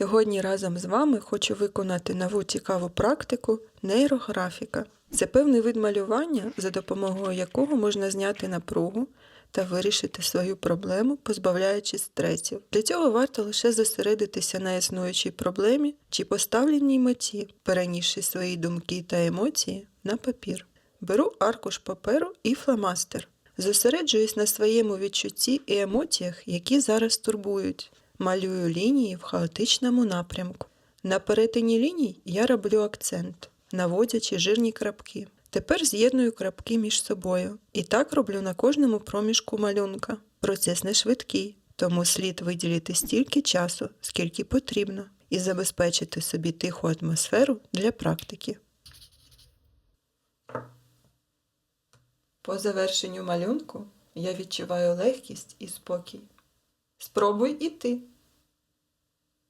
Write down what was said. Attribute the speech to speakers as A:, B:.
A: Сьогодні разом з вами хочу виконати нову цікаву практику нейрографіка. Це певний вид малювання, за допомогою якого можна зняти напругу та вирішити свою проблему, позбавляючись стресів. Для цього варто лише зосередитися на існуючій проблемі чи поставленій меті, перенісши свої думки та емоції на папір. Беру аркуш паперу і фломастер. Зосереджуюсь на своєму відчутті і емоціях, які зараз турбують. Малюю лінії в хаотичному напрямку. На перетині ліній я роблю акцент, наводячи жирні крапки. Тепер з'єдную крапки між собою. І так роблю на кожному проміжку малюнка. Процес не швидкий, тому слід виділити стільки часу, скільки потрібно, і забезпечити собі тиху атмосферу для практики. По завершенню малюнку я відчуваю легкість і спокій. Спробуй і ти.